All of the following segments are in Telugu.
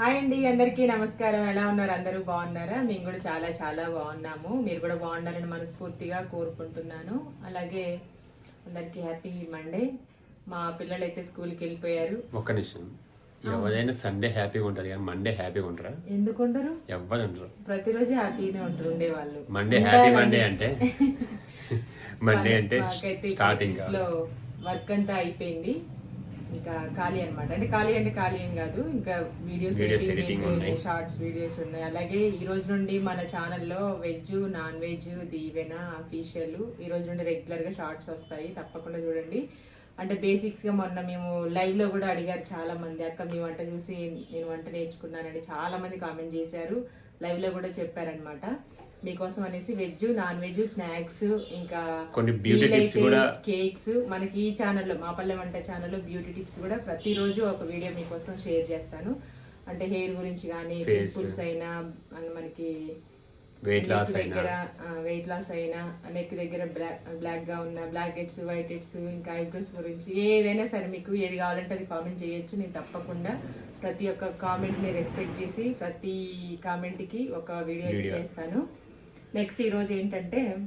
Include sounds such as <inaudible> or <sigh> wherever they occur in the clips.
హాయ్ అండి అందరికీ నమస్కారం. ఎలా ఉన్నారు? అందరూ బాగున్నారా? మేము కూడా చాలా చాలా బాగున్నాము. మీరు కూడా బాగున్నారని మనస్ఫూర్తిగా కోరుకుంటున్నాను. అలాగే అందరికీ హ్యాపీ మండే. మా పిల్లలు అయితే స్కూల్కి వెళ్ళిపోయారు. ఒక్క నిమిషం. ఎవరైనా సండే హ్యాపీగా ఉంటారు కానీ మండే హ్యాపీగా ఉంటారా ఎందుకుంటారు ఎవ్వరు ఉంటారు ప్రతిరోజు హ్యాపీనే ఉంటారు ఉండేవాళ్ళు. మండే హ్యాపీ మండే అంటే? <laughs> మండే అంటే స్టార్టింగ్ వర్క్ అంతా అయిపోయింది. ఇంకా ఖాళీ అన్నమాట. అంటే ఖాళీ అంటే ఖాళీ ఏం కాదు. ఇంకా వీడియోస్ ఎడిటింగ్. షార్ట్స్ వీడియోస్ ఉన్నాయి. అలాగే ఈ రోజు నుండి మన ఛానల్లో veg non veg Deevena official ఈ రోజు నుండి రెగ్యులర్గా షార్ట్స్ వస్తాయి. తప్పకుండా చూడండి. అంటే బేసిక్స్గా మొన్న మేము లైవ్లో కూడా అడిగారు చాలా మంది అక్క మీ వంట చూసి నేను వంట నేర్చుకున్నానని చాలా మంది కామెంట్ చేశారు. లైవ్లో కూడా చెప్పారనమాట మీకోసం అనేసి వెజ్ నాన్ వెజ్ స్నాక్స్ ఇంకా కొన్ని beauty tips కూడా- కేక్స్ మనకి ఈ ఛానల్లో మా పల్లె వంట ఛానల్లో బ్యూటీ టిప్స్ కూడా ప్రతిరోజు ఒక వీడియో మీకోసం షేర్ చేస్తాను. అంటే హెయిర్ గురించి కానీ. పింపుల్స్ అయినా మనకి వెయిట్ లాస్ అయినా. దగ్గర వెయిట్ లాస్ అయినా నెక్ దగ్గర బ్లాక్ బ్లాక్గా ఉన్న బ్లాక్ హెడ్స్ వైట్ హెడ్స్ ఇంకా ఐబ్రోస్ గురించి ఏదైనా సరే మీకు ఏది కావాలంటే అది కామెంట్ చేయొచ్చు. నేను తప్పకుండా ప్రతి ఒక్క కామెంట్ని రెస్పెక్ట్ చేసి ప్రతి కామెంట్కి ఒక వీడియో. చేస్తాను నెక్స్ట్ ఈ రోజు ఏంటంటే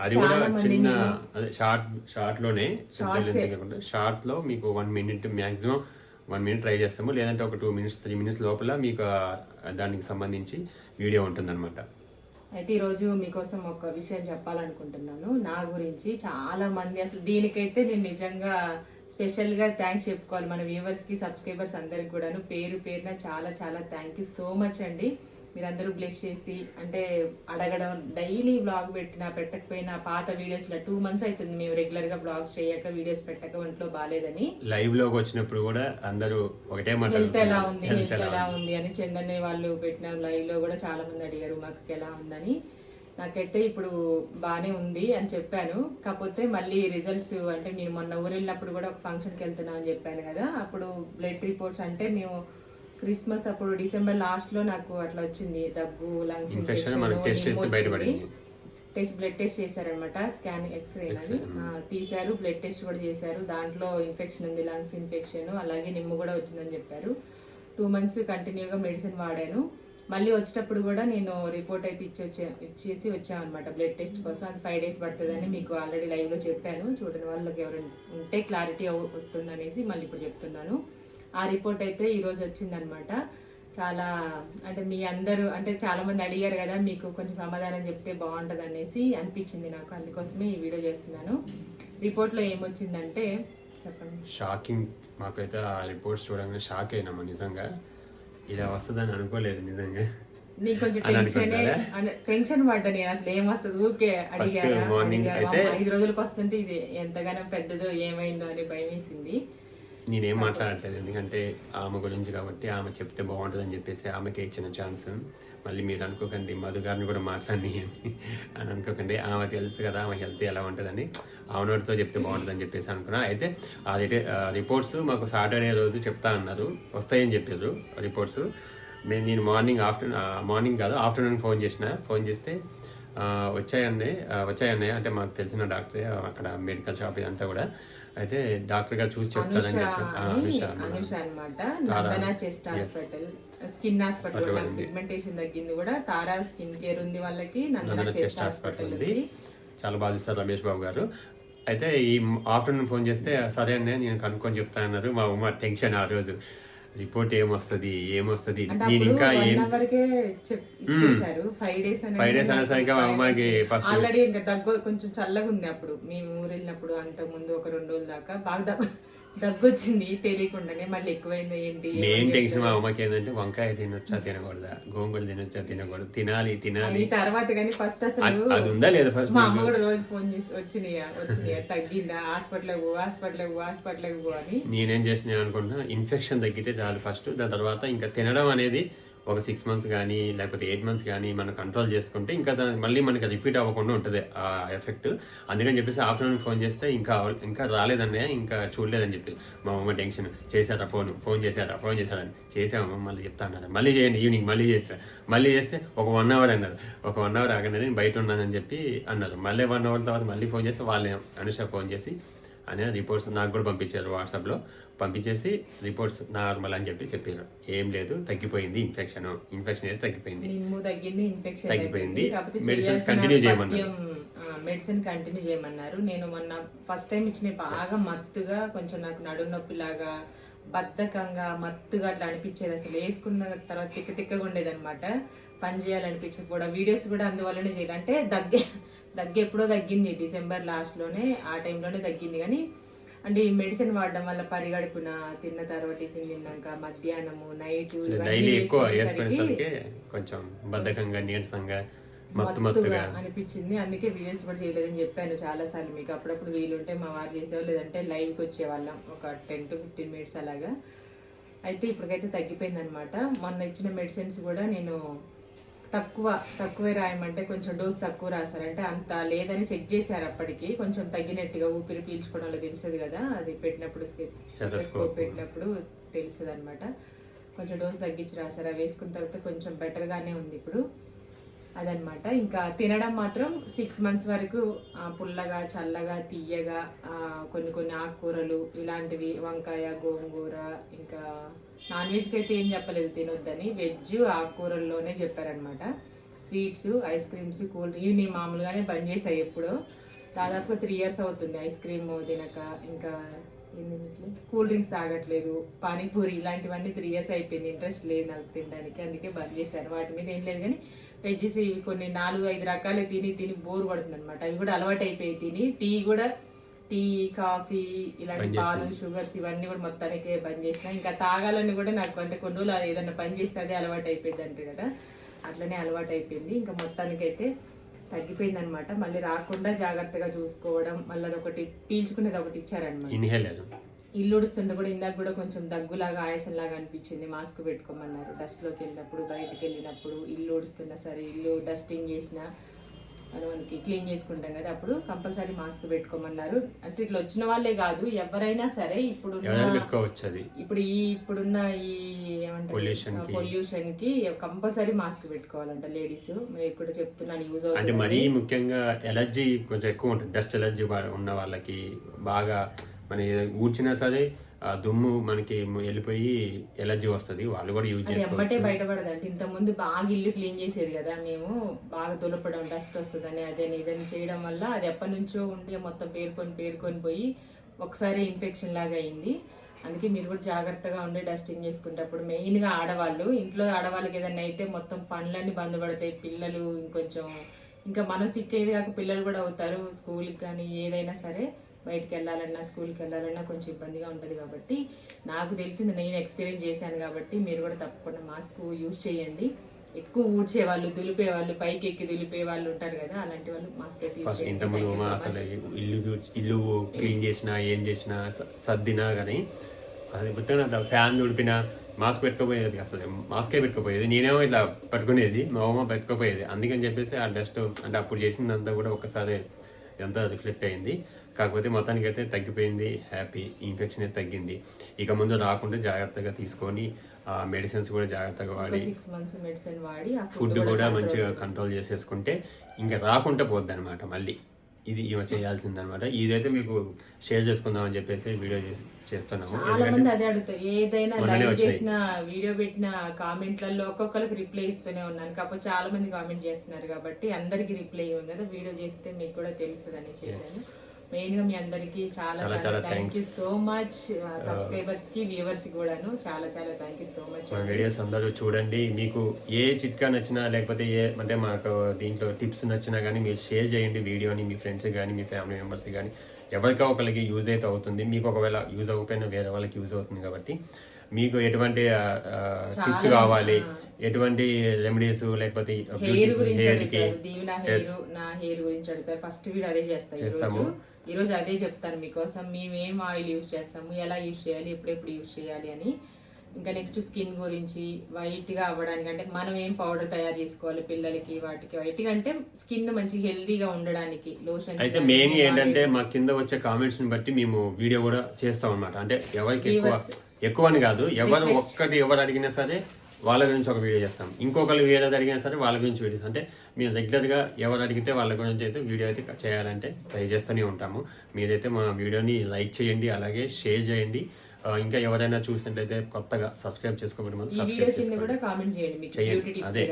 అది కూడా చిన్న నేను- అదే షార్ట్ షార్ట్లోనే. షార్ట్లో మీకు one minute maximum one minute try చేస్తాము. లేదంటే ఒక టూ మినిట్స్ త్రీ మినిట్స్ లోపల మీకు దానికి సంబంధించి వీడియో ఉంటుంది అయితే ఈరోజు మీకోసం ఒక విషయం చెప్పాలనుకుంటున్నాను. నా గురించి చాలా మంది అసలు దీనికైతే నేను నిజంగా స్పెషల్గా థ్యాంక్స్ చెప్పుకోవాలి. మన వ్యూవర్స్కి సబ్స్క్రైబర్స్ అందరికి కూడాను పేరు పేరున చాలా చాలా థ్యాంక్ యూ సో మచ్ అండి. మీరందరూ బ్లెస్ చేసి అంటే అడగడం డైలీ బ్లాగ్ పెట్టినా పెట్టకపోయినా పాత వీడియోస్లో టూ మంత్స్ అవుతుంది మేము రెగ్యులర్గా బ్లాగ్స్ చేయక వీడియోస్ పెట్టక ఒంట్లో బాగాలేదని లైవ్లోకి వచ్చినప్పుడు కూడా అందరూ ఒకటే హెల్త్ ఎలా ఉంది హెల్త్ ఎలా ఉంది? అని చందన్నే వాళ్ళు పెట్టిన లైవ్లో కూడా చాలా మంది అడిగారు మాకు ఎలా ఉందని? నాకైతే ఇప్పుడు బానే ఉంది అని చెప్పాను. కాకపోతే మళ్ళీ రిజల్ట్స్ అంటే నేను మొన్న ఊరు వెళ్ళినప్పుడు కూడా ఒక ఫంక్షన్కి వెళ్తున్నా అని చెప్పాను కదా అప్పుడు బ్లడ్ రిపోర్ట్స్ అంటే మేము క్రిస్మస్ అప్పుడు డిసెంబర్ లాస్ట్లో నాకు అట్లా వచ్చింది. దగ్గు లంగ్స్ బయటపడింది. టెస్ట్ బ్లడ్ టెస్ట్ చేశారనమాట స్కాన్ ఎక్స్రే అని తీశారు బ్లడ్ టెస్ట్ కూడా చేశారు. దాంట్లో ఇన్ఫెక్షన్ ఉంది లంగ్స్ ఇన్ఫెక్షన్ అలాగే నిమ్ము కూడా వచ్చిందని చెప్పారు. టూ మంత్స్ కంటిన్యూగా మెడిసిన్ వాడాను. మళ్ళీ వచ్చేటప్పుడు కూడా నేను రిపోర్ట్ అయితే ఇచ్చి వచ్చే ఇచ్చేసి వచ్చాను అనమాట బ్లడ్ టెస్ట్ కోసం. అది ఫైవ్ డేస్ పడుతుందని మీకు ఆల్రెడీ లైవ్లో చెప్పాను. చూడని వాళ్ళకి ఎవరైనా ఉంటే క్లారిటీ వస్తుంది అనేసి మళ్ళీ ఇప్పుడు చెప్తున్నాను. ఆ రిపోర్ట్ అయితే ఈ రోజు వచ్చిందనమాట. చాలా అంటే మీ అందరూ అంటే చాలా మంది అడిగారు కదా మీకు కొంచెం సమాధానం చెప్తే బాగుంటది అనేసి అనిపించింది నాకు. అందుకోసమే ఈ వీడియో చేస్తున్నాను. రిపోర్ట్లో ఏమొచ్చిందంటే చెప్పండి. షాకింగ్. మాకైతే ఆ రిపోర్ట్స్ చూడంగానే షాక్ అయినాము నిజంగా. ఇలా వస్తుందని అనుకోలేదు నిజంగా. నీకు కొంచెం టెన్షన్? టెన్షన్ పడ్డా నేను అసలు ఏమొస్తుంది ఊకే అమ్మ, ఐదు రోజులకు వస్తుంటే ఇది ఎంతగానో పెద్దదో ఏమైందో అని భయం వేసింది నేనేం మాట్లాడట్లేదు. ఎందుకంటే ఆమె గురించి కాబట్టి ఆమె చెప్తే బాగుంటుంది అని చెప్పేసి ఆమెకే ఇచ్చిన ఛాన్స్. మళ్ళీ మీరు అనుకోకండి మధు గారిని కూడా మాట్లాడియండి అని అనుకోకండి. ఆమె తెలుసు కదా ఆమె హెల్త్ ఎలా ఉంటుందని. ఆమెనోటితో చెప్తే బాగుంటుంది అని చెప్పేసి అనుకున్నా. అయితే ఆ రిపోర్ట్స్ మాకు సాటర్డే రోజు చెప్తా అన్నారు. వస్తాయని చెప్పారు రిపోర్ట్స్. మేము నేను మార్నింగ్ ఆఫ్టర్నూన్ మార్నింగ్ కాదు ఆఫ్టర్నూన్ ఫోన్ చేసిన. ఫోన్ చేస్తే ఆ, వచ్చాయండి. అంటే మాకు తెలిసిన డాక్టరే అక్కడ మెడికల్ షాప్ ఇదంతా కూడా. అయితే డాక్టర్ గారు చూసి చెప్తారని చెప్పి ఆ, అని అనుష అన్నమాట. అనుష అనమాట Nandana chest hospital skin hospital. Pigmentation తగ్గింది కూడా. తారా స్కిన్ కేర్ ఉంది వాళ్ళకి నందన చెస్ట్ హాస్పిటల్ ఉంది. చాలా బాగా ఇస్తారు రమేష్ బాబు గారు. అయితే ఈ ఆఫ్టర్నూన్ ఫోన్ చేస్తే సరే అండి నేను కనుక్కొని చెప్తా అన్నారు మా ఉమ్మ టెన్షన్ ఆ రోజు. రిపోర్ట్ ఏమొస్తుంది ఏమొస్తుంది? నేను ఇంకా ఇచ్చేసారు ఫైవ్ డేస్ Five days అనేసరికి అమ్మకి first- ఆల్రెడీ ఇంకా దగ్గు కొంచెం చల్లగా ఉంది అప్పుడు. మేము ఊరు వెళ్ళినప్పుడు అంత ముందు ఒక రెండు రోజుల దాకా బాగా దగ్గు దగ్గు వచ్చింది తెలియకుండానే మళ్ళీ ఎక్కువైంది ఏంటి మెయిన్ టెన్షన్ మా అమ్మకి ఏంటంటే వంకాయ తినొచ్చా తినకూడదా? గోంగూర తినొచ్చా తినకూడదు? తినాలి తినాలి. తర్వాత కానీ ఫస్ట్ అసలు అది- ఉందా లేదా ఫస్ట్ మా అమ్మ కూడా రోజు ఫోన్ చేసి వచ్చినాయా వచ్చినాయా తగ్గిందా? హాస్పిటల్కి పో హాస్పిటల్కి పో హాస్పిటల్కి పో అని. నేనేం చేసిన అనుకుంటున్నా ఇన్ఫెక్షన్ తగ్గితే చాలు ఫస్ట్ దాని తర్వాత ఇంకా తినడం అనేది ఒక సిక్స్ మంత్స్ కానీ లేకపోతే ఎయిట్ మంత్స్ కానీ మనం కంట్రోల్ చేసుకుంటే ఇంకా మళ్ళీ మనకి రిపీట్ అవ్వకుండా ఉంటుంది ఆ ఎఫెక్ట్ అందుకని చెప్పేసి ఆఫ్టర్నూన్ ఫోన్ చేస్తే ఇంకా ఇంకా రాలేదన్నయ్య ఇంకా చూడలేదని చెప్పి. మా అమ్మ టెన్షన్ చేశారా ఫోన్ ఫోన్ చేశారా? ఫోన్ చేశారని చేసామమ్మ మళ్ళీ చెప్తా అన్నారు మళ్ళీ చేయండి ఈవినింగ్ మళ్ళీ చేస్తారు మళ్ళీ చేస్తే ఒక వన్ అవర్ అన్నారు ఒక వన్ అవర్ ఆగండి నేను బయట ఉన్నానని చెప్పి అన్నారు. మళ్ళీ వన్ అవర్ తర్వాత మళ్ళీ ఫోన్ చేస్తే వాళ్ళే అనుష ఫోన్ చేసి అనే రిపోర్ట్స్ నాకు కూడా పంపించారు వాట్సాప్లో. పంపించేసి రిపోర్ట్స్ నార్మల్ అని చెప్పి చెప్పారు ఏం లేదు తగ్గిపోయింది ఇన్ఫెక్షన్ ఇన్ఫెక్షన్ అయితే తగ్గిపోయింది. నిమ్ము తగ్గింది ఇన్ఫెక్షన్ తగ్గిపోయింది. చేయాల్సిన continue చేయమన్నారు. మెడిసిన్ కంటిన్యూ చేయమన్నారు. నేను మొన్న ఫస్ట్ టైం ఇచ్చిన బాగా మత్తుగా కొంచెం నాకు నడుము నొప్పి లాగా బద్ధకంగా మత్తుగా అట్లా అనిపించేది. అసలు వేసుకున్న తర్వాత తిక్క తిక్కగా ఉండేది అనమాట పని చేయాలనిపించకపోవడం వీడియోస్ కూడా అందువల్లనే చేయాలి. అంటే దగ్గే దగ్గు ఎప్పుడో తగ్గింది. డిసెంబర్ లాస్ట్లోనే ఆ టైంలోనే తగ్గింది. కానీ అంటే ఈ మెడిసిన్ వాడడం వల్ల పరిగడుపున తిన్న తర్వాత టిఫిన్ తిన్నాక మధ్యాహ్నము నైట్ డైలీ ఎక్కువ వేసుకునేసరికి కొంచెం బద్ధకంగా నీరసంగా మత్తుగా అనిపించింది. అందుకే వీడియోస్ కూడా చేయలేదని చెప్పాను చాలా సార్లు మీకు. అప్పుడప్పుడు వీలుంటే మా వారు చేసేవాళ్ళు లేదంటే లైవ్కి వచ్చేవాళ్ళం. ఒక టెన్ టు ఫిఫ్టీన్ మినిట్స్ అలాగా. అయితే ఇప్పటికైతే తగ్గిపోయింది అనమాట మొన్న ఇచ్చిన మెడిసిన్స్ కూడా నేను తక్కువ తక్కువే రాయమంటే కొంచెం డోస్ తక్కువ రాశారు. అంటే అంత లేదని చెక్ చేశారు అప్పటికి. కొంచెం తగ్గినట్టుగా ఊపిరి పీల్చుకోవడంలో తెలుస్తుంది కదా. అది పెట్టినప్పుడు స్కోప్ పెట్టినప్పుడు తెలుస్తుంది అనమాట కొంచెం డోస్ తగ్గించి రాశారు. అవి వేసుకున్న తర్వాత కొంచెం బెటర్గానే ఉంది ఇప్పుడు. అదనమాట. ఇంకా తినడం మాత్రం సిక్స్ మంత్స్ వరకు పుల్లగా చల్లగా తీయగా కొన్ని కొన్ని ఆకుకూరలు ఇలాంటివి వంకాయ గోంగూర ఇంకా నాన్ వెజ్కి అయితే ఏం చెప్పలేదు తినొద్దని. వెజ్ ఆకుకూరల్లోనే చెప్పారనమాట స్వీట్స్ ఐస్ క్రీమ్స్ కూల్ ఇవి నేను మామూలుగానే బంద్ చేసాయి ఎప్పుడో. దాదాపుగా త్రీ ఇయర్స్ అవుతుంది ఐస్ క్రీమ్ తినక. ఇంకా ఏంది కూల్ డ్రింక్స్ తాగట్లేదు. పానీపూరి ఇలాంటివన్నీ త్రీ ఇయర్స్ అయిపోయింది. ఇంట్రెస్ట్ లేదు నాకు తినడానికి. అందుకే బంద్ చేశాను. వాటి మీద ఏం లేదు కానీ వెజ్జెస్ ఇవి కొన్ని నాలుగు ఐదు రకాలు తిని తిని బోర్ పడుతుంది అనమాట అవి కూడా అలవాటు అయిపోయి తిని టీ కూడా టీ కాఫీ ఇలాంటి పాలు షుగర్స్ ఇవన్నీ కూడా మొత్తానికి బంద్ చేసిన. ఇంకా తాగాలని కూడా నాకు అంటే కొన్ని రోజులు ఏదైనా పని చేస్తే అదే అలవాటు అయిపోయింది అంటే కదా. అట్లనే అలవాటు అయిపోయింది ఇంకా మొత్తానికైతే తగ్గిపోయింది అనమాట మళ్ళీ రాకుండా జాగ్రత్తగా చూసుకోవడం మళ్ళీ అదొకటి పీల్చుకునేది ఒకటి ఇచ్చారనమాట ఇల్లు ఉడుస్తుంటే కూడా ఇందాక కూడా కొంచెం దగ్గులాగా ఆయాసంలాగా అనిపించింది. మాస్క్ పెట్టుకోమన్నారు. డస్ట్లోకి వెళ్ళినప్పుడు బయటికి వెళ్ళినప్పుడు ఇల్లు ఉడుస్తున్నా సరే ఇల్లు డస్టింగ్ చేసినా మనకి క్లీన్ చేసుకుంటాం కదా. అప్పుడు కంపల్సరీ మాస్క్ పెట్టుకోమన్నారు. అంటే ఇట్లా వచ్చిన వాళ్ళే కాదు ఎవరైనా సరే ఇప్పుడు ఇప్పుడు ఈ ఇప్పుడున్న ఈ ఏమంటారు. పొల్యూషన్కి. కంపల్సరీ మాస్క్ పెట్టుకోవాలంట లేడీస్ మీరు కూడా చెప్తున్నాను యూజ్ అంటే అవుతుంది మరీ ముఖ్యంగా ఎలర్జీ కొంచెం ఎక్కువ ఉంటుంది. డస్ట్ ఎలర్జీ ఉన్న వాళ్ళకి బాగా మన ఊడ్చినా సరే దుమ్ము మనకి వెళ్ళిపోయి ఎలర్జీ వస్తుంది. వాళ్ళు కూడా యూజ్ అది ఎమ్మటే చేసుకోవచ్చు. బయటపడదు అంటే ఇంత ముందు బాగా ఇల్లు క్లీన్ చేసేది కదా మేము బాగా దులపడం డస్ట్ వస్తుందని అదే ఇదని చేయడం వల్ల అది ఎప్పటి నుంచో ఉండి మొత్తం పేరుకొని పేరుకొని పోయి ఒకసారి ఇన్ఫెక్షన్ లాగా అయింది. అందుకే మీరు కూడా జాగ్రత్తగా ఉండి డస్టింగ్ చేసుకునేటప్పుడు మెయిన్గా ఆడవాళ్ళు ఇంట్లో ఆడవాళ్ళకి ఏదైనా అయితే మొత్తం పనులన్నీ బంద్ పడతాయి. పిల్లలు ఇంకొంచెం ఇంకా మనం సిక్ అయ్యేది కాక పిల్లలు కూడా అవుతారు. స్కూల్కి కానీ ఏదైనా సరే బయటికి వెళ్ళాలన్నా స్కూల్కి వెళ్ళాలన్నా కొంచెం ఇబ్బందిగా ఉంటుంది కాబట్టి నాకు తెలిసింది నేను ఎక్స్పీరియన్స్ చేశాను కాబట్టి మీరు కూడా తప్పకుండా మాస్క్ యూజ్ చేయండి. ఎక్కువ ఊడ్చే వాళ్ళు దులిపే వాళ్ళు పైకి ఎక్కి దులిపే వాళ్ళు ఉంటారు కదా అలాంటి వాళ్ళు మాస్క్ అయితే ఇల్లు ఇల్లు క్లీన్ చేసినా ఏం చేసినా సర్దినా కానీ అది మొత్తం ఫ్యాన్ తుడిపినా మాస్క్ పెట్టుకోపోయేది అసలు మాస్కే పెట్టుకోపోయేది. నేనేమో ఇట్లా పట్టుకునేది మా అమ్మ పెట్టుకోపోయేది. అందుకని చెప్పేసి ఆ డస్ట్ అంటే అప్పుడు చేసిందంతా కూడా ఒకసారి ఇదంతా రిఫ్లెక్ట్ అయింది. కాకపోతే మొత్తానికి అయితే తగ్గిపోయింది. హ్యాపీ ఇన్ఫెక్షన్ అయితే తగ్గింది. ఇక ముందు రాకుండా జాగ్రత్తగా తీసుకొని మెడిసిన్స్ కూడా జాగ్రత్తగా వాడి సిక్స్ మంత్స్ మెడిసిన్ వాడి ఫుడ్ కూడా మంచిగా కంట్రోల్ చేసేసుకుంటే ఇంకా రాకుండా పోద్ది అనమాట మళ్ళీ. ఇది ఇవి చేయాల్సిందనమాట ఇదైతే మీకు షేర్ చేసుకుందామని చెప్పేసి వీడియో చేసి చేస్తున్నాము. చాలా మంది అదే అడుగుతారు. ఏదైనా లైవ్. చేసిన వీడియో పెట్టిన కామెంట్లలో ఒక్కొక్కరికి రిప్లై ఇస్తూనే ఉన్నాను. కాకపోతే చాలా మంది కామెంట్ చేస్తున్నారు కాబట్టి అందరికి రిప్లై ఇవ్వం కదా. వీడియో చేస్తే మీకు కూడా తెలుస్తుందని చేశాను. మెయిన్గా మీ అందరికి చాలా చాలా థ్యాంక్ యూ. సో మచ్ సబ్స్క్రైబర్స్కి వ్యూవర్స్ కూడాను చాలా చాలా థ్యాంక్ యూ సో మచ్ మన వీడియోస్ అందరూ చూడండి. మీకు ఏ చిట్కా నచ్చినా లేకపోతే ఏ అంటే మాకు దీంట్లో టిప్స్ నచ్చినా కానీ మీరు షేర్ చేయండి వీడియోని మీ ఫ్రెండ్స్ కానీ మీ ఫ్యామిలీ మెంబర్స్ కానీ ఎవరికో ఒకరికి యూజ్ అయితే అవుతుంది. మీకు ఒకవేళ యూజ్ అవ్వకపోయినా వేరే వాళ్ళకి యూజ్ అవుతుంది కాబట్టి. మీకు ఎటువంటి టిప్స్ కావాలి? ఎటువంటి రెమెడీస్ లేకపోతే హెయిర్ గురించి హెయిర్ నా హెయిర్ గురించి అడుగుతారు. ఫస్ట్ వీడియో అదే చేస్తా ఈ రోజు ఈ రోజు అదే చెప్తాను మీకోసం. మేము ఏం ఆయిల్ యూజ్ చేస్తాము? ఎలా యూజ్ చేయాలి? ఎప్పుడెప్పుడు యూజ్ చేయాలి అని. ఇంకా నెక్స్ట్ స్కిన్ గురించి వైట్గా అవ్వడానికి అంటే మనం ఏం పౌడర్ తయారు చేసుకోవాలి పిల్లలకి వాటికి? వైట్గా అంటే స్కిన్ మంచి హెల్దీగా ఉండడానికి లోషన్ అయితే మెయిన్ ఏంటంటే మా కింద వచ్చే కామెంట్స్ని బట్టి మేము వీడియో కూడా చేస్తాం అనమాట అంటే ఎవరికి ఎక్కువ ఎక్కువ అని కాదు ఎవరు ఒక్కటి ఎవరు అడిగినా సరే వాళ్ళ గురించి ఒక వీడియో చేస్తాం. ఇంకొకరు వేరేది అడిగినా సరే వాళ్ళ గురించి వీడియోస్. అంటే మేము రెగ్యులర్గా ఎవరు అడిగితే వాళ్ళ గురించి అయితే వీడియో అయితే చేయాలంటే ట్రై చేస్తూనే ఉంటాము. మీరైతే మా వీడియోని లైక్ చేయండి అలాగే షేర్ చేయండి. ఇంకా ఎవరైనా చూసినట్లయితే కొత్తగా సబ్స్క్రైబ్ చేసుకోబడి సబ్స్క్రైబ్ వీడియో చేసుకోండి. కూడా కామెంట్ చేయండి మీకు. చేయండి. బ్యూటీ టిప్స్ అదే.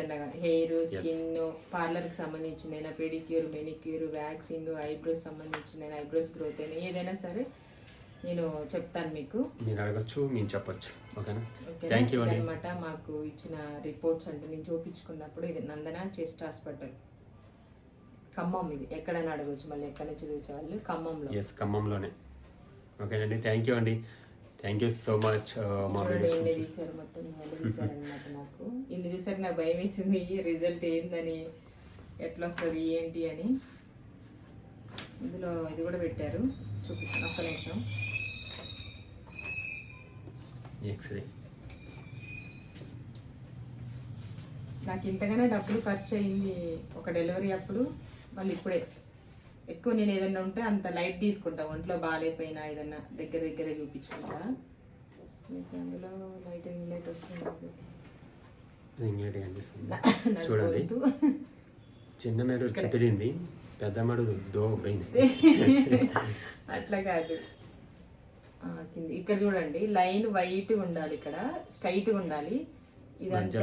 హెయిర్ స్కిన్ పార్లర్కి సంబంధించిన పెడిక్యూర్ మెనిక్యూర్ వ్యాక్సింగ్ ఐబ్రోస్ సంబంధించిన ఐబ్రోస్ గ్రోత్ అయినా ఏదైనా సరే నేను చెప్తాను మీకు. మీరు అడగచ్చు మేము చెప్పొచ్చు. ఓకేనా? థ్యాంక్ యూ అండి అనమాట మాకు ఇచ్చిన రిపోర్ట్స్ అంటే నేను చూపించుకున్నప్పుడు ఇది నందన చెస్ట్ హాస్పిటల్ ఖమ్మం ఇది. ఎక్కడైనా అడగచ్చు మళ్ళీ ఎక్కడి నుంచి చూసేవాళ్ళు ఖమ్మంలో. ఎస్ ఖమ్మంలోనే. ఓకేనండి థ్యాంక్ యూ అండి థ్యాంక్ యూ సో మచ్ మా తీశారు మొత్తం నాకు <laughs> ఇన్ని చూసాక నాకు భయం వేసింది రిజల్ట్ ఏందని ఎట్లా వస్తుంది ఏంటి అని. ఇందులో ఇది కూడా పెట్టారు. చూపిస్తాను ఒక్క నిమిషం. ఎక్స్రే నాకు ఇంతగానే డబ్బులు ఖర్చు అయింది ఒక డెలివరీ అప్పుడు. మళ్ళీ ఇప్పుడే. ఎక్కువ నేను ఏదైనా ఉంటే అంత లైట్ తీసుకుంటా. ఒంట్లో బాగాలేకపోయినా ఏదన్నా దగ్గర దగ్గరే చూపించుకుంటా. మీకు అందులో లైట్ లైట్ వస్తుంది చూడండి. చిన్న మెడు చితిలింది. <laughs> అట్లా కాదు. ఆ, కింది. ఇక్కడ చూడండి లైన్ వైట్ ఉండాలి ఇక్కడ స్ట్రైట్ ఉండాలి. ఇదంతా.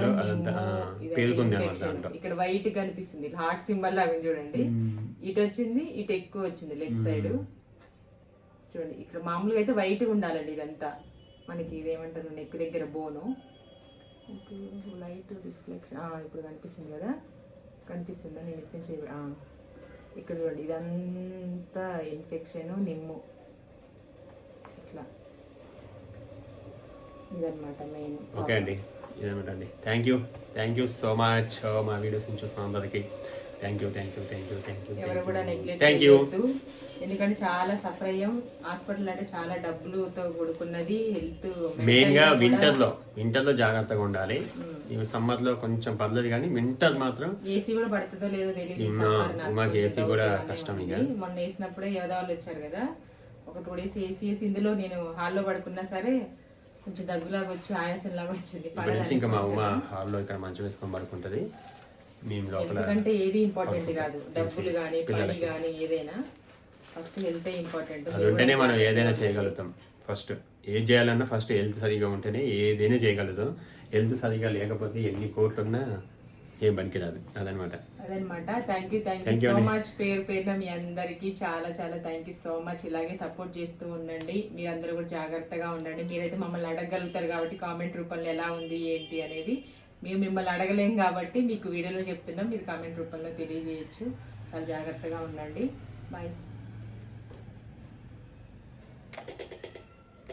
ఇక్కడ వైట్ కనిపిస్తుంది. హార్ట్ సింబల్ లాగా చూడండి. ఇటు వచ్చింది ఇటు ఎక్కువ వచ్చింది లెఫ్ట్ సైడ్. చూడండి ఇక్కడ మామూలుగా అయితే వైట్ ఉండాలండి ఇదంతా. మనకి ఇదేమంటారు నెక్ దగ్గర బోను లైట్ రిఫ్లెక్షన్ ఇప్పుడు కనిపిస్తుంది కదా. కనిపిస్తుందా? నేను ఆ, ఇక్కడ చూడండి ఇదంతా ఇన్ఫెక్షన్ నిమ్ము ఇట్లా మెయిన్ ఓకే అండి. ఇదేమిటండి thank you thank you so much మా వీడియోస్ చూస్తున్నాం అందరికి. Thank you thank you thank you thank you ఎవరు కూడా నెగ్లెక్ట్ థ్యాంక్ యూ ఎందుకంటే చాలా సఫర్ అయ్యాం. హాస్పిటల్ అంటే చాలా డబ్బులతో కూడుకున్నది హెల్త్ మెయిన్గా వింటర్లో వింటర్లో జాగ్రత్తగా ఉండాలి. ఈ సమ్మర్లో కొంచెం పర్లేదు కానీ వింటర్ మాత్రం ఏసీ కూడా పడుతుందో లేదో తెలియదు AC doubt కూడా కష్టం. ఇక. మొన్న వేసినప్పుడే యోధా వాళ్ళు వచ్చారు కదా. ఒక టూ డేస్ ఏసీ వేసి ఇందులో నేను హాల్లో పడుకున్నా సరే కొంచెం దగ్గులాగా వచ్చి ఆయాసం లాగా వచ్చింది నుంచి ఇంకా మా ఉమా హాల్లో ఇక్కడ మంచం వేసుకొని పడుకుంటది. మేము లోపల ఎందుకంటే ఏది ఇంపార్టెంట్ కాదు. డబ్బులు కానీ పని కానీ ఏదైనా ఫస్ట్ హెల్త్ ఇంపార్టెంట్ అది ఉంటేనే మనం ఏదైనా చేయగలుగుతాం. ఫస్ట్ ఏది చేయాలన్నా ఫస్ట్ హెల్త్ సరిగా ఉంటేనే ఏదైనా చేయగలుగుతాం. హెల్త్ సరిగా లేకపోతే ఎన్ని కోట్లున్నా ఏం పనికి రాదు అదనమాట. అదనమాట. Thank you thank you so. Much పేరు పేరున మీ అందరికీ చాలా చాలా థ్యాంక్ యూ సో మచ్ ఇలాగే సపోర్ట్ చేస్తూ ఉండండి. మీరందరూ కూడా జాగ్రత్తగా ఉండండి. మీరైతే మమ్మల్ని అడగగలుగుతారు కాబట్టి కామెంట్ రూపంలో ఎలా ఉంది ఏంటి అనేది మేము మిమ్మల్ని అడగలేం కాబట్టి మీకు వీడియోలో చెప్తున్నాం. మీరు కామెంట్ రూపంలో తెలియజేయచ్చు. చాలా జాగ్రత్తగా ఉండండి. బాయ్